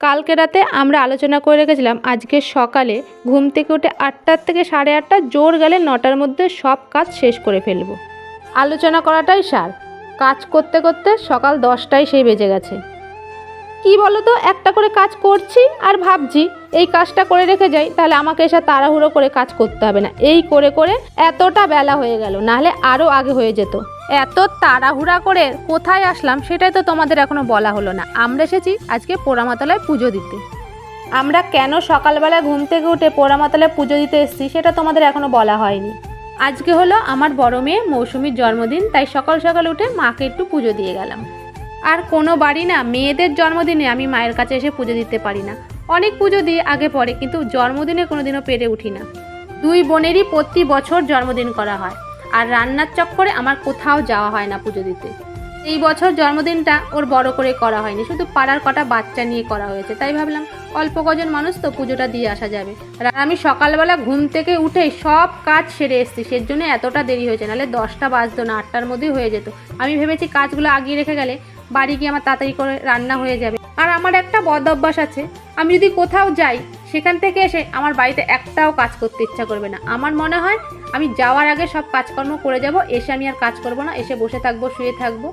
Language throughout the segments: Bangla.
কালকে রাতে আমরা আলোচনা করে রেখেছিলাম, আজকে সকালে ঘুম থেকে উঠে আটটার থেকে সাড়ে আটটা জোর গেলে নটার মধ্যে সব কাজ শেষ করে ফেলব। আলোচনা করাটাই সার। কাজ করতে করতে সকাল দশটায় সেই বেজে গেছে। কি বলো তো, একটা করে কাজ করছি আর ভাবছি, এই কাজটা করে রেখে যাই, তাহলে আমাকে এসে তাড়াহুড়ো করে কাজ করতে হবে না। এই করে করে এতটা বেলা হয়ে গেল, নাহলে আরও আগে হয়ে যেত। এত তাড়াহুড়া করে কোথায় আসলাম, সেটাই তো তোমাদের এখনও বলা হলো না। আমরা এসেছি আজকে পোড়ামাতলায় পুজো দিতে। আমরা কেন সকালবেলা ঘুম থেকে উঠে পোড়ামাতলায় পুজো দিতে এসেছি, সেটা তোমাদের এখনও বলা হয়নি। আজকে হলো আমার বড় মেয়ে মৌসুমীর জন্মদিন, তাই সকাল সকাল উঠে মাকে একটু পুজো দিয়ে গেলাম। আর কোনো বাড়ি না, মেয়েদের জন্মদিনে আমি মায়ের কাছে এসে পুজো দিতে পারি না। অনেক পুজো দিয়ে আগে পরে, কিন্তু জন্মদিনে কোনোদিনও পেরে উঠি না। দুই বোনেরই প্রতি বছর জন্মদিন করা হয়, আর রান্নার চক্করে আমার কোথাও যাওয়া হয় না পুজো দিতে। এই বছর জন্মদিনটা ওর বড় করে করা হয়নি, শুধু পাড়ার কটা বাচ্চা নিয়ে করা হয়েছে, তাই ভাবলাম অল্প কজন মানুষ তো পুজোটা দিয়ে আসা যাবে। আর আমি সকালবেলা ঘুম থেকে উঠে সব কাজ সেরে এসেছি সের জন্য এতটা দেরি হয়েছে, নাহলে দশটা বাজতো না, আটটার মধ্যেই হয়ে যেত। আমি ভেবেছি কাজগুলো আগিয়ে রেখে গেলে বাড়ি গিয়ে আমার তাড়াতাড়ি করে রান্না হয়ে যাবে। আর আমার একটা বদ অভ্যাস আছে, আমি যদি কোথাও যাই, সেখান থেকে এসে আমার বাড়িতে একটাও কাজ করতে ইচ্ছা করবে না। আমার মনে হয় আমি যাওয়ার আগে সব কাজকর্ম করে যাব, এসে আমি আর কাজ করব না, এসে বসে থাকব, শুয়ে থাকব।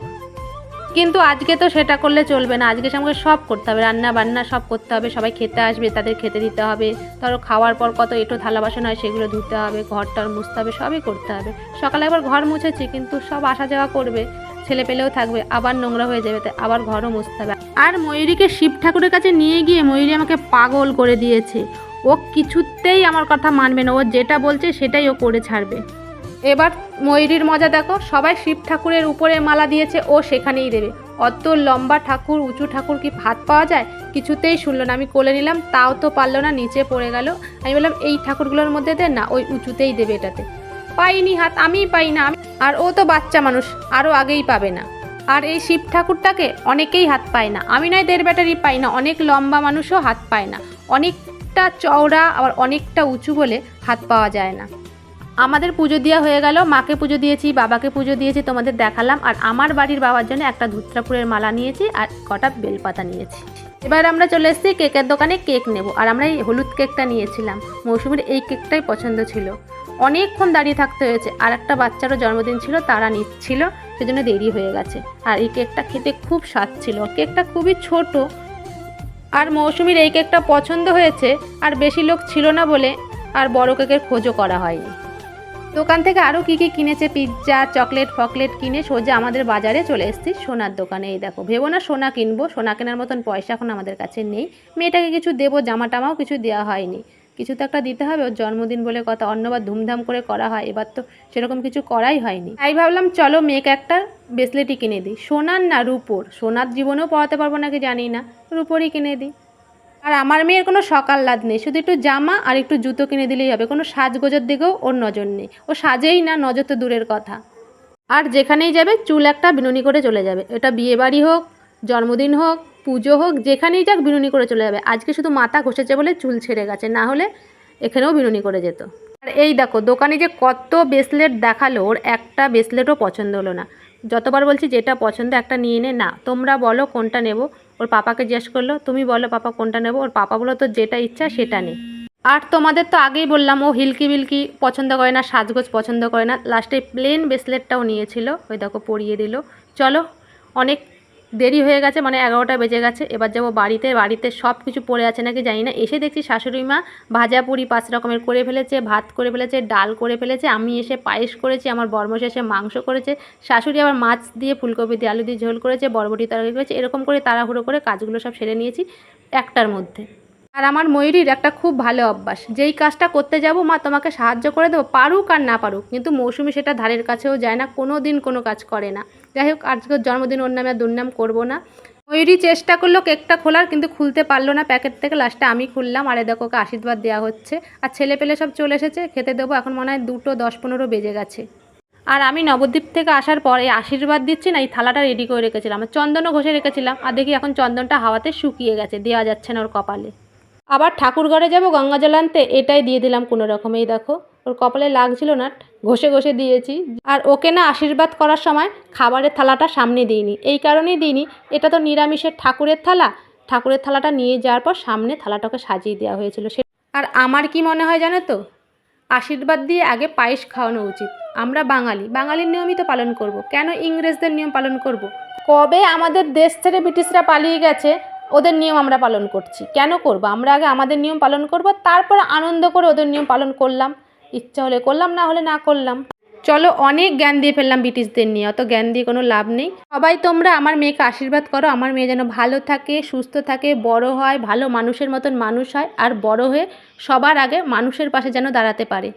কিন্তু আজকে তো সেটা করলে চলবে না, আজকে আমাকে সব করতে হবে, রান্না বান্না সব করতে হবে, সবাই খেতে আসবে, তাদের খেতে দিতে হবে, ধরো খাওয়ার পর কত এঁটো থালা বাসন হয় সেগুলো ধুতে হবে, ঘরটার মুছতে হবে, সবই করতে হবে। সকালে একবার ঘর মুছেছি, কিন্তু সব আসা যাওয়া করবে। ছেলে পেলেও থাকবে, আবার নোংরা হয়ে যাবে আবার ঘরও মুছতে হবে। আর ময়ূরীকে শিব ঠাকুরের কাছে নিয়ে গিয়ে ময়ূরী আমাকে পাগল করে দিয়েছে। ও কিছুতেই আমার কথা মানবে না, ও যেটা বলছে সেটাই ও করে ছাড়বে। এবার ময়ূরীর মজা দেখো, সবাই শিব ঠাকুরের উপরে মালা দিয়েছে, ও সেখানেই দেবে। অত লম্বা ঠাকুর, উঁচু ঠাকুর কি ভাত পাওয়া যায়? কিছুতেই শুনলো না, আমি কোলে নিলাম, তাও তো পারল না, নিচে পড়ে গেল। আমি বললাম, এই ঠাকুরগুলোর মধ্যে দে, না, ওই উঁচুতেই দেবে এটাতে। পাইনি হাত, আমিই পাই না আর ও তো বাচ্চা মানুষ আরও আগেই পাবে না। আর এই শিব ঠাকুরটাকে অনেকেই হাত পায় না। আমি নয় দেড় ব্যাটারি পাই না, অনেক লম্বা মানুষও হাত পায় না। অনেকটা চওড়া, আবার অনেকটা উঁচু বলে হাত পাওয়া যায় না। আমাদের পুজো দেওয়া হয়ে গেল, মাকে পুজো দিয়েছি, বাবাকে পুজো দিয়েছি, তোমাদের দেখালাম। আর আমার বাড়ির বাবার জন্য একটা ধুত্রাপুরের মালা নিয়েছি আর কটা বেলপাতা নিয়েছি। এবার আমরা চলে এসেছি কেকের দোকানে কেক নেব। আর আমরা এই হলুদ কেকটা নিয়েছিলাম। মৌসুমীর এই কেকটাই পছন্দ ছিল। অনেকক্ষণ দাঁড়িয়ে থাকতে হয়েছে। আর একটা বাচ্চারও জন্মদিন ছিল, তারা নিচ্ছিল, সেজন্য দেরি হয়ে গেছে। আর এই কেকটা খেতে খুব স্বাদ ছিল। কেকটা খুবই ছোট, আর মৌসুমীর এই কেকটা পছন্দ হয়েছে, আর বেশি লোক ছিল না বলে আর বড় কেকের খোঁজও করা হয়নি। দোকান থেকে আরও কী কী কিনেছে পিৎজা, চকলেট, ফকলেট কিনে সোজা আমাদের বাজারে চলে এসেছি সোনার দোকানে। এই দেখো, ভেবো না সোনা কিনবো, সোনা কেনার মতন পয়সা এখন আমাদের কাছে নেই। মেয়েটাকে কিছু দেবো জামা টামাও কিছু দেওয়া হয়নি। কিছু তো একটা দিতে হবে, ওর জন্মদিন বলে কথা অন্যবার ধুমধাম করে করা হয়, এবার তো সেরকম কিছু করাই হয়নি। তাই ভাবলাম, চলো মেয়েকে একটা ব্রেসলেটই কিনে দিই। সোনার না রূপোর? সোনার জীবনেও পড়াতে পারব নাকি জানি না, রূপোরই কিনে দিই। আর আমার মেয়ের কোনো সকাল লাদ নেই, শুধু একটু জামা আর একটু জুতো কিনে দিলেই হবে, কোনো সাজগোজের দিকেও ওর নজর নেই। ও সাজেই না, নজর তো দূরের কথা। আর যেখানেই যাবে, চুল একটা বিনুনি করে চলে যাবে। এটা বিয়ে বাড়ি হোক, জন্মদিন হোক পুজো হোক, যেখানেই যাক বিনুনি করে চলে যাবে। আজকে শুধু মাথা ঘষেছে বলে চুল ছেড়ে গেছে, না হলে এখানেও বিনুনি করে যেত। আর এই দেখো, দোকানে যে কত ব্রেসলেট দেখাল, ওর একটা ব্রেসলেটও পছন্দ হলো না। যতবার বলছি যেটা পছন্দ, একটা নিয়ে নে, না। তোমরা বলো কোনটা নেব। ওর পাপাকে জিজ্ঞেস করল, তুমি বলো পাপা কোনটা নেব? ওর পাপা বলো তো যেটা ইচ্ছা সেটা নে। আর তোমাদের তো আগেই বললাম, ও হিলকি বিলকি পছন্দ করে না, সাজগোজ পছন্দ করে না। লাস্টে প্লেন ব্রেসলেটটাও নিয়েছিল। ওই দেখো, পরিয়ে দিল। চলো, অনেক দেরি হয়ে গেছে মানে এগারোটা বেজে গেছে। এবার যাব বাড়িতে বাড়িতে সব কিছু পড়ে আছে নাকি জানি না। এসে দেখছি শাশুড়ি মা ভাজা পুরি পাঁচ রকমের করে ফেলেছে, ভাত করে ফেলেছে, ডাল করে ফেলেছে, আমি এসে পায়েস করেছি, আমার বর্মশ এসে মাংস করেছে, শাশুড়ি আবার মাছ দিয়ে ফুলকপি দিয়ে আলু দিয়ে ঝোল করেছে, বরবটি তরকারি করেছে, এরকম করে তাড়াহুড়ো করে কাজগুলো সব সেরে নিয়েছি একটার মধ্যে। আর আমার ময়ূরীর একটা খুব ভালো অভ্যাস। যেই কাজটা করতে যাব, মা, তোমাকে সাহায্য করে দেবো, পারুক আর না পারুক। কিন্তু মৌসুমি সেটা ধারের কাছেও যায় না কোনো দিন কোনো কাজ করে না। যাই হোক আজকের জন্মদিন, ওর নামে আর দুর্নাম করব না। ময়ূরী চেষ্টা করল কেকটা খোলার, কিন্তু খুলতে পারল না। প্যাকেট থেকে লাস্টে আমি খুললাম, আর এ দেখো ওকে আশীর্বাদ দেওয়া হচ্ছে। আর ছেলে পেলে সব চলে এসেছে, খেতে দেবো। এখন মনে হয় দুটো দশ পনেরো বেজে গেছে। আর আমি নবদ্বীপ থেকে আসার পর এই আশীর্বাদ দিচ্ছি না, এই থালাটা রেডি করে রেখেছিলাম। চন্দনও ঘষে রেখেছিলাম। আর দেখি এখন চন্দনটা হাওয়াতে শুকিয়ে গেছে, দেওয়া যাচ্ছে না ওর কপালে। আবার ঠাকুর ঘরে যাব, গঙ্গা জল আনতে, এটাই দিয়ে দিলাম কোনো রকমেই দেখো, ওর কপালে লাগছিল না, ঘষে ঘষে দিয়েছি। আর ওকে না আশীর্বাদ করার সময় খাবারের থালাটা সামনে দিইনি। এই কারণেই দিইনি, এটা তো নিরামিষের ঠাকুরের থালা। ঠাকুরের থালাটা নিয়ে যাওয়ার পর সামনে থালাটাকে সাজিয়ে দেওয়া হয়েছিল। সে আর আমার কি মনে হয় জানো তো? আশীর্বাদ দিয়ে আগে পায়েস খাওয়ানো উচিত। আমরা বাঙালি, বাঙালির নিয়মই তো পালন করব। কেন ইংরেজদের নিয়ম পালন করব। কবে আমাদের দেশ থেকে ব্রিটিশরা পালিয়ে গেছে ওদের নিয়ম আমরা পালন করছি। কেন করব? আমরা আগে আমাদের নিয়ম পালন করব, তারপর আনন্দ করে ওদের নিয়ম পালন করলাম। ইচ্ছা হলে করলাম, না হলে না করলাম। চলো অনেক জ্ঞান দিয়ে ফেললাম ব্রিটিশদের নিয়ে, অত জ্ঞান দিয়ে কোনো লাভ নেই। সবাই তোমরা আমার মেয়েকে আশীর্বাদ করো, আমার মেয়ে যেন ভালো থাকে, সুস্থ থাকে, বড় হয়, ভালো মানুষের মতন মানুষ হয়, আর বড় হয়ে সবার আগে মানুষের পাশে যেন দাঁড়াতে পারে।